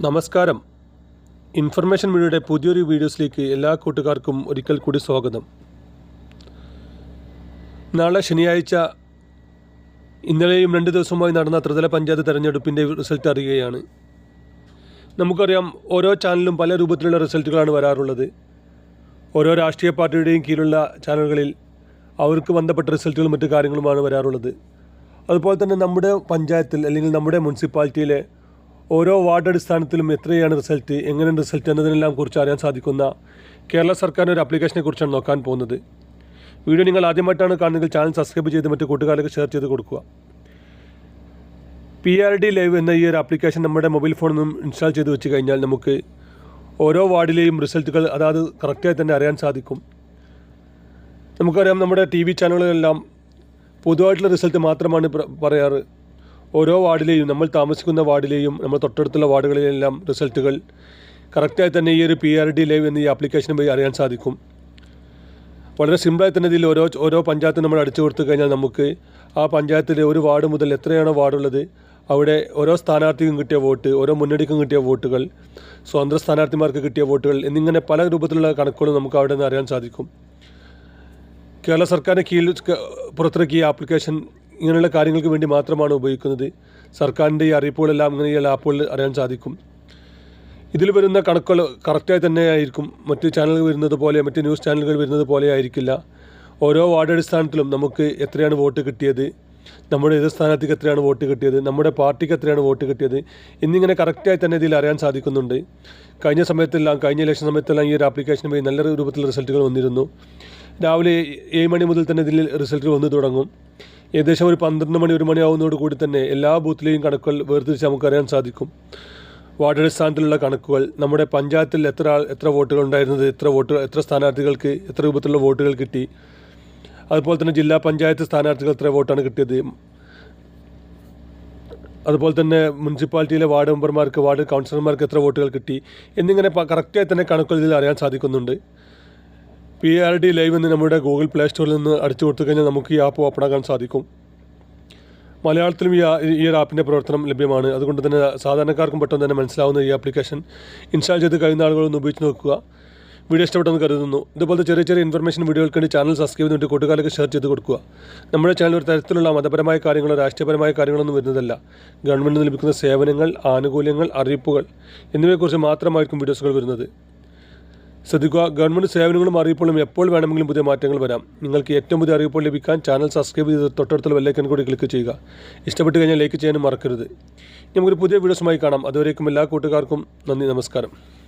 നമസ്കാരം. ഇൻഫർമേഷൻ മീഡിയയുടെ പുതിയൊരു വീഡിയോസിലേക്ക് എല്ലാ കൂട്ടുകാർക്കും ഒരിക്കൽ കൂടി സ്വാഗതം. നാളെ ശനിയാഴ്ച ഇന്നലെയും രണ്ട് ദിവസമായി നടന്ന ത്രിതല പഞ്ചായത്ത് തെരഞ്ഞെടുപ്പിന്റെ റിസൾട്ട് അറിയുകയാണ്. നമുക്കറിയാം ഓരോ ചാനലും പല രൂപത്തിലുള്ള റിസൾട്ടുകളാണ് വരാറുള്ളത്. ഓരോ രാഷ്ട്രീയ പാർട്ടിയുടെയും കീഴിലുള്ള ചാനലുകളിൽ അവർക്ക് ബന്ധപ്പെട്ട റിസൾട്ടുകളും മറ്റു കാര്യങ്ങളുമാണ് വരാറുള്ളത്. അതുപോലെ തന്നെ നമ്മുടെ പഞ്ചായത്തിൽ അല്ലെങ്കിൽ നമ്മുടെ മുനിസിപ്പാലിറ്റിയിലെ ഓരോ വാർഡ് അടിസ്ഥാനത്തിലും എത്രയാണ് റിസൾട്ട് എങ്ങനെയാണ് റിസൾട്ട് എന്നതിനെല്ലാം കുറിച്ച് അറിയാൻ സാധിക്കുന്ന കേരള സർക്കാരിന്റെ ഒരു ആപ്ലിക്കേഷനെ കുറിച്ചാണ് നോക്കാൻ പോകുന്നത്. വീഡിയോ നിങ്ങൾ ആദ്യമായിട്ടാണ് കാണുന്നതെങ്കിൽ ചാനൽ സബ്സ്ക്രൈബ് ചെയ്ത് മറ്റു കൂട്ടുകാർക്ക് ഷെയർ ചെയ്ത് കൊടുക്കുക. പി ആർ ഡി ലൈവ് എന്ന ഈ ഒരു ആപ്ലിക്കേഷൻ നമ്മുടെ മൊബൈൽ ഫോണിൽ നിന്നും ഇൻസ്റ്റാൾ ചെയ്ത് വെച്ച് കഴിഞ്ഞാൽ നമുക്ക് ഓരോ വാർഡിലെയും റിസൾട്ടുകൾ അതായത് കറക്റ്റായി തന്നെ അറിയാൻ സാധിക്കും. നമുക്കറിയാം നമ്മുടെ ടി വി ചാനലുകളെല്ലാം പൊതുവായിട്ടുള്ള റിസൾട്ട് മാത്രമാണ് പറയാറ്. ഓരോ വാർഡിലെയും നമ്മൾ താമസിക്കുന്ന വാർഡിലെയും നമ്മൾ തൊട്ടടുത്തുള്ള വാർഡുകളിലെല്ലാം റിസൾട്ടുകൾ കറക്റ്റായി തന്നെ ഈ ഒരു പി ആർ ഡി ലൈവ് എന്ന ആപ്ലിക്കേഷൻ വഴി അറിയാൻ സാധിക്കും. വളരെ സിമ്പിളായി തന്നെ ഇതിൽ ഓരോ ഓരോ പഞ്ചായത്ത് നമ്മൾ അടിച്ചു കൊടുത്തു കഴിഞ്ഞാൽ നമുക്ക് ആ പഞ്ചായത്തിലെ ഒരു വാർഡ് മുതൽ എത്രയാണോ വാർഡുള്ളത് അവിടെ ഓരോ സ്ഥാനാർത്ഥിക്കും കിട്ടിയ വോട്ട് ഓരോ മുന്നണിക്കും കിട്ടിയ വോട്ടുകൾ സ്വതന്ത്ര സ്ഥാനാർത്ഥിമാർക്ക് കിട്ടിയ വോട്ടുകൾ എന്നിങ്ങനെ പല രൂപത്തിലുള്ള കണക്കുകളും നമുക്ക് അവിടെ നിന്ന് അറിയാൻ സാധിക്കും. കേരള സർക്കാരിന്റെ കീഴിൽ പുറത്തിറക്കിയ ആപ്ലിക്കേഷൻ ഇങ്ങനെയുള്ള കാര്യങ്ങൾക്ക് വേണ്ടി മാത്രമാണ് ഉപയോഗിക്കുന്നത്. സർക്കാരിന്റെ ഈ അറിയിപ്പുകളെല്ലാം ഇങ്ങനെയുള്ള ആപ്പുകളിൽ അറിയാൻ സാധിക്കും. ഇതിൽ വരുന്ന കണക്കുകൾ കറക്റ്റായി തന്നെ ആയിരിക്കും. മറ്റ് ചാനലുകൾ വരുന്നത് പോലെ മറ്റ് ന്യൂസ് ചാനലുകൾ വരുന്നത് പോലെ ആയിരിക്കില്ല. ഓരോ വാർഡ് അടിസ്ഥാനത്തിലും നമുക്ക് എത്രയാണ് വോട്ട് കിട്ടിയത് നമ്മുടെ എതിർ സ്ഥാനാർത്ഥിക്ക് എത്രയാണ് വോട്ട് കിട്ടിയത് നമ്മുടെ പാർട്ടിക്ക് എത്രയാണ് വോട്ട് കിട്ടിയത് എന്നിങ്ങനെ കറക്റ്റായി തന്നെ ഇതിൽ അറിയാൻ സാധിക്കുന്നുണ്ട്. കഴിഞ്ഞ സമയത്തെല്ലാം കഴിഞ്ഞ ഇലക്ഷൻ സമയത്തെല്ലാം ഈ ഒരു ആപ്ലിക്കേഷൻ വഴി നല്ല രൂപത്തിലുള്ള റിസൾട്ടുകൾ വന്നിരുന്നു. രാവിലെ ഏഴ് മണി മുതൽ തന്നെ ഇതിൽ റിസൾട്ട് വന്നു തുടങ്ങും. ഏകദേശം ഒരു പന്ത്രണ്ട് മണി ഒരു മണിയാവുന്നതോട് കൂടി തന്നെ എല്ലാ ബൂത്തിലെയും കണക്കുകൾ വേർതിരിച്ച് നമുക്കറിയാൻ സാധിക്കും. വാർഡ് അടിസ്ഥാനത്തിലുള്ള കണക്കുകൾ നമ്മുടെ പഞ്ചായത്തിൽ എത്ര ആൾ എത്ര വോട്ടുകൾ ഉണ്ടായിരുന്നത് എത്ര വോട്ടുകൾ എത്ര സ്ഥാനാർത്ഥികൾക്ക് എത്ര രൂപത്തിലുള്ള വോട്ടുകൾ കിട്ടി അതുപോലെ തന്നെ ജില്ലാ പഞ്ചായത്ത് സ്ഥാനാർത്ഥികൾ എത്ര വോട്ടാണ് കിട്ടിയത് അതുപോലെ തന്നെ മുനിസിപ്പാലിറ്റിയിലെ വാർഡ് മെമ്പർമാർക്ക് വാർഡ് കൗൺസിലർമാർക്ക് എത്ര വോട്ടുകൾ കിട്ടി എന്നിങ്ങനെ കറക്റ്റായി തന്നെ കണക്കുകൾ ഇതിൽ അറിയാൻ സാധിക്കുന്നുണ്ട്. പി ആർ ഡി ലൈവ് എന്ന് നമ്മുടെ ഗൂഗിൾ പ്ലേ സ്റ്റോറിൽ നിന്ന് അടിച്ചു കൊടുത്തു കഴിഞ്ഞാൽ നമുക്ക് ഈ ആപ്പ് ഓപ്പൺ ആക്കാൻ സാധിക്കും. മലയാളത്തിലും ഈ ഈ ഒരു ആപ്പിന്റെ പ്രവർത്തനം ലഭ്യമാണ്. അതുകൊണ്ട് തന്നെ സാധാരണക്കാർക്കും പെട്ടെന്ന് തന്നെ മനസ്സിലാവുന്ന ഈ ആപ്ലിക്കേഷൻ ഇൻസ്റ്റാൾ ചെയ്ത് കഴിയുന്ന ആളുകളൊന്ന് ഉപയോഗിച്ച് നോക്കുക. വീഡിയോ ഇഷ്ടപ്പെട്ടെന്ന് കരുതുന്നു. ഇതുപോലത്തെ ചെറിയ ചെറിയ ഇൻഫർമേഷൻ വീഡിയോകൾക്ക് വേണ്ടി ചാനൽ സബ്സ്ക്രൈബ് ചെയ്തിട്ട് കൂട്ടുകാർക്ക് ഷെയർ ചെയ്ത് കൊടുക്കുക. നമ്മുടെ ചാനൽ ഒരു തരത്തിലുള്ള മതപരമായ കാര്യങ്ങളോ രാഷ്ട്രീയപരമായ കാര്യങ്ങളൊന്നും വരുന്നതല്ല. ഗവൺമെന്റ് ലഭിക്കുന്ന സേവനങ്ങൾ ആനുകൂല്യങ്ങൾ അറിയിപ്പുകൾ എന്നിവയെക്കുറിച്ച് മാത്രമായിരിക്കും വീഡിയോസുകൾ വരുന്നത്. ശ്രദ്ധിക്കുക ഗവൺമെന്റ് സേവനങ്ങളും അറിയിപ്പുകളും എപ്പോൾ വേണമെങ്കിലും പുതിയ മാറ്റങ്ങൾ വരാം. നിങ്ങൾക്ക് ഏറ്റവും പുതിയ അറിയിപ്പുകൾ ലഭിക്കാൻ ചാനൽ സബ്സ്ക്രൈബ് ചെയ്ത് തൊട്ടടുത്തുള്ള ബെല്ലൈക്കൻ കൂടി ക്ലിക്ക് ചെയ്യുക. ഇഷ്ടപ്പെട്ട് കഴിഞ്ഞാൽ ലൈക്ക് ചെയ്യാനും മറക്കരുത്. നമുക്കൊരു പുതിയ വീഡിയോസുമായി കാണാം. അതുവരേക്കും എല്ലാ കൂട്ടുകാർക്കും നന്ദി നമസ്കാരം.